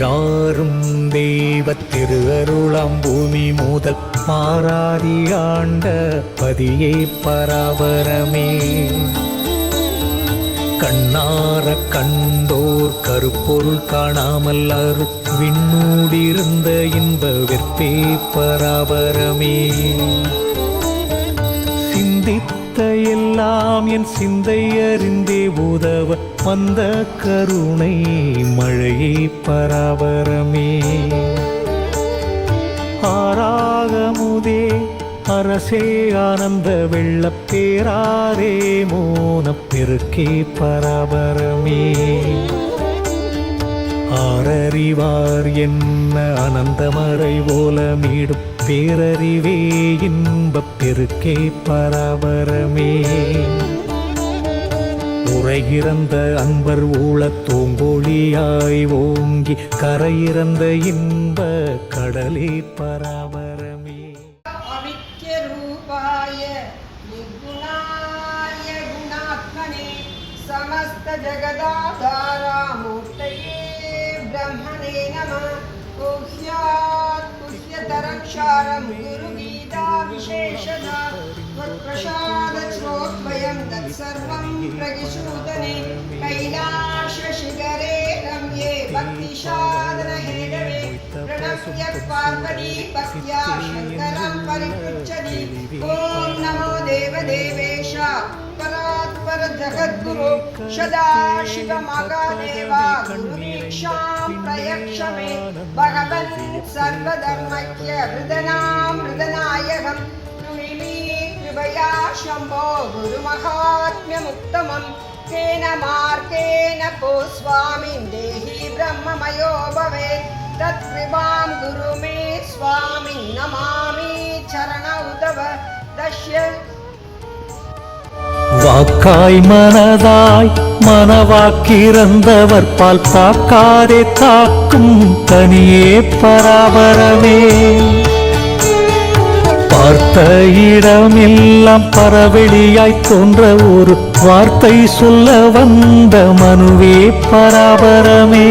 வேறாரும் தெய்வ திருவருளாம். பூமி முதல் மாறாதி ஆண்ட பதியை பராபரமே கண்ணார கண்டோர் கருப்பொருள் காணாமல் அரு விண்ணூடிருந்த இன்ப வெற்பே பராபரமே சிந்தித்த எல்லாம் என் சிந்தை அறிந்தே உதவ வந்த கருணை மழையே பராபரமே. ஆராகமுதே அரசே ஆனந்த வெள்ளப்பேராரே மோனப்பெருக்கே பராபரமே. ஆரறிவார் என்ன அனந்தமறை ஓலமீடும் பேரறிவே இன்பப் பெருக்கே பராபரமே. உரைகிறந்த அன்பர் ஊழத் தோங்கோழியாய் ஓங்கி கரையிறந்த இன்ப கடலே பராபரமே अविक्यरूपाय निर्गुणाय गुणात्मने समस्तजगदाधारामूर्तये ब्रह्मणे नमः गुह्यात् गुह्यतरं क्षारं गुरुगीताविशेषदा त्वत्प्रसादश्रोद्वयं तत्सर्वं कैलाशशिखरे रम्ये प्रणम्य पार्वती भक्त्या शङ्करं परिपृच्छति ॐ नमो देवदेवेश परात्पर जगद्गुरु सदाशिवमहादेवा गुरुवीक्षां प्रयक्ष भगवन् सर्वधर्मज्ञ हृदनां हृदनायकम् कृपया शम्भो गुरुमहात्म्यमुत्तमम् केन मार्गेण को स्वामिन् देहि ब्रह्ममयो भवेत् तत्कृपां गुरु मे स्वामिन् नमामि चरणौ तव दश्य வாக்காய் மனதாய் மனவாக்கிறந்தவர் பால் காக்காதே காக்கும் தனியே பராபரமே பார்த்த இடமெல்லாம் பரவெளியாய் தோன்ற ஒரு வார்த்தை சொல்ல வந்த மனுவே பராபரமே.